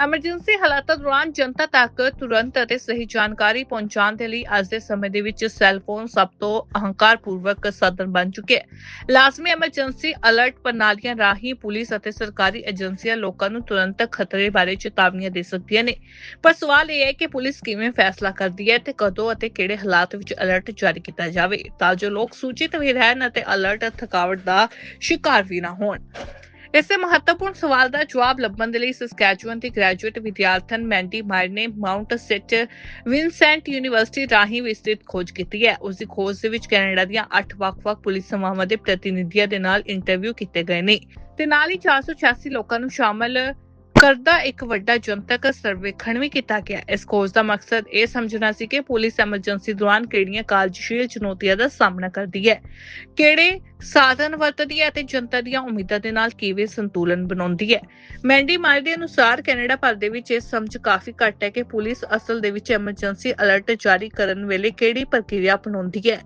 Emergency ਹਾਲਾਤਾਂ ਦੌਰਾਨ ਜਨਤਾ ਤੱਕ ਤੁਰੰਤ ਅਤੇ ਸਹੀ ਜਾਣਕਾਰੀ ਪਹੁੰਚਾਉਣ ਦੇ ਲਈ ਅੱਜ ਦੇ ਸਮੇਂ ਦੇ ਵਿੱਚ ਸੈੱਲ ਫੋਨ ਸਭ ਤੋਂ ਅਹੰਕਾਰਪੂਰਵਕ ਸਾਧਨ ਬਣ ਚੁੱਕੇ ਹੈ। ਲਾਜ਼ਮੀ ਐਮਰਜੈਂਸੀ ਅਲਰਟ ਪ੍ਰਣਾਲੀਆਂ ਰਾਹੀਂ ਪੁਲਿਸ ਅਤੇ ਸਰਕਾਰੀ ਏਜੰਸੀਆਂ ਲੋਕਾਂ ਨੂੰ ਤੁਰੰਤ ਖਤਰੇ ਬਾਰੇ ਚੇਤਾਵਨੀਆਂ ਦੇ ਸਕਦੀਆਂ ਨੇ। ਪਰ ਸਵਾਲ ਇਹ ਹੈ ਕਿ ਪੁਲਿਸ ਕਿਵੇਂ ਫੈਸਲਾ ਕਰਦੀ ਹੈ ਤੇ ਕਦੋਂ ਅਤੇ ਕਿਹੜੇ ਹਾਲਾਤ ਵਿੱਚ ਅਲਰਟ ਜਾਰੀ ਕੀਤਾ ਜਾਵੇ ਤਾਂ ਜੋ ਲੋਕ ਸੂਚਿਤ ਵੀ ਰਹਿਣ ਅਤੇ ਅਲਰਟ ਥਕਾਵਟ ਦਾ ਸ਼ਿਕਾਰ ਵੀ ਨਾ ਹੋਣ। ਇਸੇ ਮਹੱਤਵਪੂਰਨ ਸਵਾਲ ਦਾ ਜਵਾਬ ਲੱਭਣ ਦੇ ਲਈ ਸਸਕੈਚੁਅਨ ਦੀ ਗ੍ਰੈਜੂਏਟ ਵਿਦਿਆਰਥਣ ਮੈਂਡੀ ਮਾਇਰ ਨੇ ਮਾਊਂਟ ਸਿਟ ਵਿਨਸੈਂਟ ਯੂਨੀਵਰਸਿਟੀ ਰਾਹੀਂ ਵਿਸਤ੍ਰਿਤ ਖੋਜ ਕੀਤੀ ਹੈ। ਉਸ ਦੀ ਖੋਜ ਦੇ ਵਿੱਚ ਕੈਨੇਡਾ ਦੀਆਂ 8 ਵੱਖ-ਵੱਖ ਪੁਲਿਸ ਸੇਵਾਵਾਂ ਦੇ ਪ੍ਰਤੀਨਿਧੀਆਂ ਦੇ ਨਾਲ ਇੰਟਰਵਿਊ ਕੀਤੇ ਗਏ ਨੇ। ਤੇ ਨਾਲ ਹੀ 486 ਲੋਕਾਂ ਨੂੰ ਸ਼ਾਮਲ ਕਰਦਾ ਇੱਕ ਵੱਡਾ ਜਨਤਕ ਸਰਵੇਖਣ ਵੀ ਕੀਤਾ ਗਿਆ। ਇਸ ਖੋਜ ਦਾ ਮਕਸਦ ਇਹ ਸਮਝਣਾ ਸੀ ਕਿ ਪੁਲਿਸ ਐਮਰਜੈਂਸੀ ਦੌਰਾਨ ਕਿਹੜੀਆਂ ਕਾਰਜਸ਼ੀਲ ਚੁਣੌਤੀਆਂ ਦਾ ਸਾਹਮਣਾ ਕਰਦੀ ਹੈ। ਕਿਹੜੇ ਸਾਧਨ ਵਰਤਦੀ ਹੈ ਅਤੇ ਜਨਤਾ ਦੀਆਂ ਉਮੀਦਾਂ ਦੇ ਨਾਲ ਕਿਵੇਂ ਸੰਤੁਲਨ ਬਣਾਉਂਦੀ ਹੈ। ਮੈਂਡੀ ਮਾਰ ਦੇ ਅਨੁਸਾਰ ਕੈਨੇਡਾ ਭਰ ਦੇ ਵਿੱਚ ਇਹ ਸਮਝ ਕਾਫੀ ਘੱਟ ਹੈ ਕਿ ਪੁਲਿਸ ਅਸਲ ਦੇ ਵਿੱਚ ਐਮਰਜੈਂਸੀ ਅਲਰਟ ਜਾਰੀ ਕਰਨ ਵੇਲੇ ਕਿਹੜੀ ਪ੍ਰਕਿਰਿਆ ਅਪਣਾਉਂਦੀ ਹੈ।